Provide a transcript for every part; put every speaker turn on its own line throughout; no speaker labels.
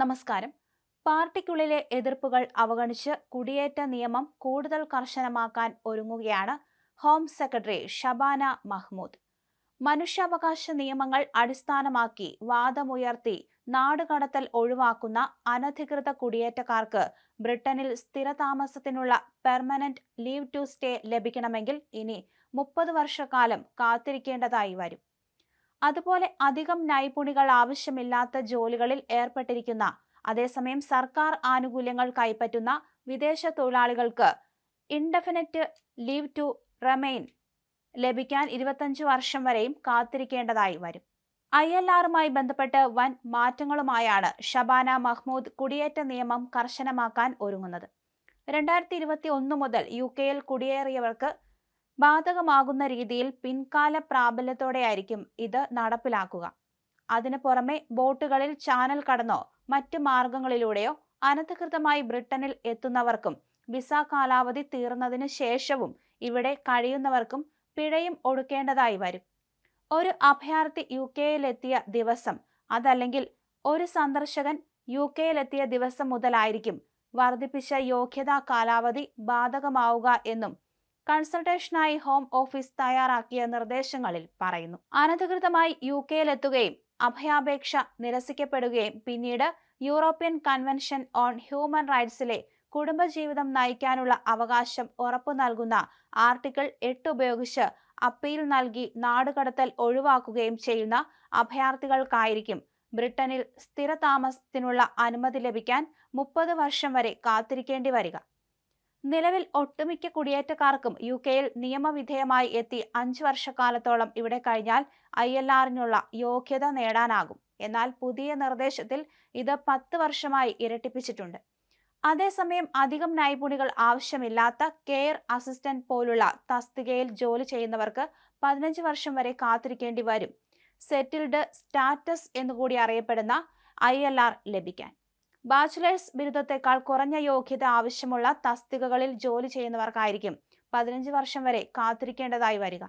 നമസ്കാരം. പാർട്ടിക്കുള്ളിലെ എതിർപ്പുകൾ അവഗണിച്ച് കുടിയേറ്റ നിയമം കൂടുതൽ കർശനമാക്കാൻ ഒരുങ്ങുകയാണ് ഹോം സെക്രട്ടറി ഷബാന മഹ്മൂദ്. മനുഷ്യാവകാശ നിയമങ്ങൾ അടിസ്ഥാനമാക്കി വാദമുയർത്തി നാടുകടത്തൽ ഒഴിവാക്കുന്ന അനധികൃത കുടിയേറ്റക്കാർക്ക് ബ്രിട്ടനിൽ സ്ഥിരതാമസത്തിനുള്ള പെർമനന്റ് ലീവ് ടു സ്റ്റേ ലഭിക്കണമെങ്കിൽ ഇനി മുപ്പത് വർഷക്കാലം കാത്തിരിക്കേണ്ടതായി വരും. അതുപോലെ അധികം നൈപുണികൾ ആവശ്യമില്ലാത്ത ജോലികളിൽ ഏർപ്പെട്ടിരിക്കുന്ന അതേസമയം സർക്കാർ ആനുകൂല്യങ്ങൾ കൈപ്പറ്റുന്ന വിദേശ തൊഴിലാളികൾക്ക് ഇൻഡെഫിനിറ്റ് ലീവ് ടു റെമെയിൻ ലഭിക്കാൻ ഇരുപത്തഞ്ച് വർഷം വരെയും കാത്തിരിക്കേണ്ടതായി വരും. ഐ എൽ ആറുമായി ബന്ധപ്പെട്ട് വൻ മാറ്റങ്ങളുമായാണ് ഷബാന മഹ്മൂദ് കുടിയേറ്റ നിയമം കർശനമാക്കാൻ ഒരുങ്ങുന്നത്. രണ്ടായിരത്തി ഇരുപത്തി ഒന്ന് മുതൽ യു കെയിൽ കുടിയേറിയവർക്ക് ബാധകമാകുന്ന രീതിയിൽ പിൻകാല പ്രാബല്യത്തോടെയായിരിക്കും ഇത് നടപ്പിലാക്കുക. അതിനു പുറമെ ബോട്ടുകളിൽ ചാനൽ കടന്നോ മറ്റു മാർഗങ്ങളിലൂടെയോ അനധികൃതമായി ബ്രിട്ടനിൽ എത്തുന്നവർക്കും വിസ കാലാവധി തീർന്നതിന് ശേഷവും ഇവിടെ കഴിയുന്നവർക്കും പിഴയും ഒടുക്കേണ്ടതായി വരും. ഒരു അഭയാർത്ഥി യു കെയിലെത്തിയ ദിവസം അതല്ലെങ്കിൽ ഒരു സന്ദർശകൻ യു കെയിലെത്തിയ ദിവസം മുതലായിരിക്കും വർദ്ധിപ്പിച്ച യോഗ്യതാ കാലാവധി ബാധകമാവുക എന്നും കൺസൾട്ടേഷനായി ഹോം ഓഫീസ് തയ്യാറാക്കിയ നിർദ്ദേശങ്ങളിൽ പറയുന്നു. അനധികൃതമായി യു കെയിലെത്തുകയും അഭയാപേക്ഷ നിരസിക്കപ്പെടുകയും പിന്നീട് യൂറോപ്യൻ കൺവെൻഷൻ ഓൺ ഹ്യൂമൻ റൈറ്റ്സിലെ കുടുംബജീവിതം നയിക്കാനുള്ള അവകാശം ഉറപ്പു നൽകുന്ന ആർട്ടിക്കിൾ എട്ട് ഉപയോഗിച്ച് അപ്പീൽ നൽകി നാടുകടത്തൽ ഒഴിവാക്കുകയും ചെയ്യുന്ന അഭയാർത്ഥികൾക്കായിരിക്കും ബ്രിട്ടനിൽ സ്ഥിരതാമസത്തിനുള്ള അനുമതി ലഭിക്കാൻ മുപ്പത് വർഷം വരെ കാത്തിരിക്കേണ്ടി വരിക. നിലവിൽ ഒട്ടുമിക്ക കുടിയേറ്റക്കാർക്കും യു കെയിൽ നിയമവിധേയമായി എത്തി അഞ്ചു വർഷക്കാലത്തോളം ഇവിടെ കഴിഞ്ഞാൽ ഐ എൽ ആറിനുള്ള യോഗ്യത നേടാനാകും. എന്നാൽ പുതിയ നിർദ്ദേശത്തിൽ ഇത് പത്ത് വർഷമായി ഇരട്ടിപ്പിച്ചിട്ടുണ്ട്. അതേസമയം അധികം നൈപുണികൾ ആവശ്യമില്ലാത്ത കെയർ അസിസ്റ്റന്റ് പോലുള്ള തസ്തികയിൽ ജോലി ചെയ്യുന്നവർക്ക് പതിനഞ്ച് വർഷം വരെ കാത്തിരിക്കേണ്ടി വരും. സെറ്റിൽഡ് സ്റ്റാറ്റസ് എന്നുകൂടി അറിയപ്പെടുന്ന ഐ ലഭിക്കാൻ. ബാച്ചിലേഴ്സ് ബിരുദത്തെക്കാൾ കുറഞ്ഞ യോഗ്യത ആവശ്യമുള്ള തസ്തികകളിൽ ജോലി ചെയ്യുന്നവർക്കായിരിക്കും പതിനഞ്ച് വർഷം വരെ കാത്തിരിക്കേണ്ടതായി വരിക.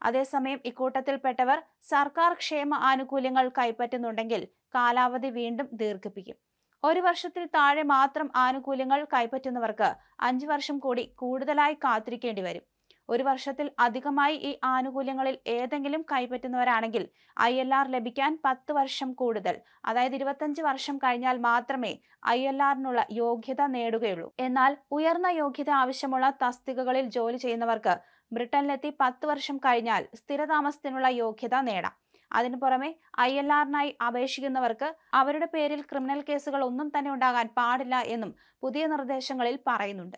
അതേസമയം ഇക്കൂട്ടത്തിൽപ്പെട്ടവർ സർക്കാർ ക്ഷേമ ആനുകൂല്യങ്ങൾ കൈപ്പറ്റുന്നുണ്ടെങ്കിൽ കാലാവധി വീണ്ടും ദീർഘിപ്പിക്കും. ഒരു വർഷത്തിൽ താഴെ മാത്രം ആനുകൂല്യങ്ങൾ കൈപ്പറ്റുന്നവർക്ക് അഞ്ചു വർഷം കൂടി കൂടുതലായി കാത്തിരിക്കേണ്ടി വരും. ഒരു വർഷത്തിൽ അധികമായി ഈ ആനുകൂല്യങ്ങളിൽ ഏതെങ്കിലും കൈപ്പറ്റുന്നവരാണെങ്കിൽ ഐ എൽ ആർ ലഭിക്കാൻ പത്ത് വർഷം കൂടുതൽ അതായത് ഇരുപത്തഞ്ച് വർഷം കഴിഞ്ഞാൽ മാത്രമേ ഐ എൽ ആറിനുള്ള യോഗ്യത നേടുകയുള്ളൂ. എന്നാൽ ഉയർന്ന യോഗ്യത ആവശ്യമുള്ള തസ്തികകളിൽ ജോലി ചെയ്യുന്നവർക്ക് ബ്രിട്ടനിലെത്തി പത്ത് വർഷം കഴിഞ്ഞാൽ സ്ഥിരതാമസത്തിനുള്ള യോഗ്യത നേടാം. അതിനു പുറമെ ഐ എൽ ആറിനായി അപേക്ഷിക്കുന്നവർക്ക് അവരുടെ പേരിൽ ക്രിമിനൽ കേസുകൾ ഒന്നും തന്നെ ഉണ്ടാകാൻ പാടില്ല എന്നും പുതിയ നിർദ്ദേശങ്ങളിൽ പറയുന്നുണ്ട്.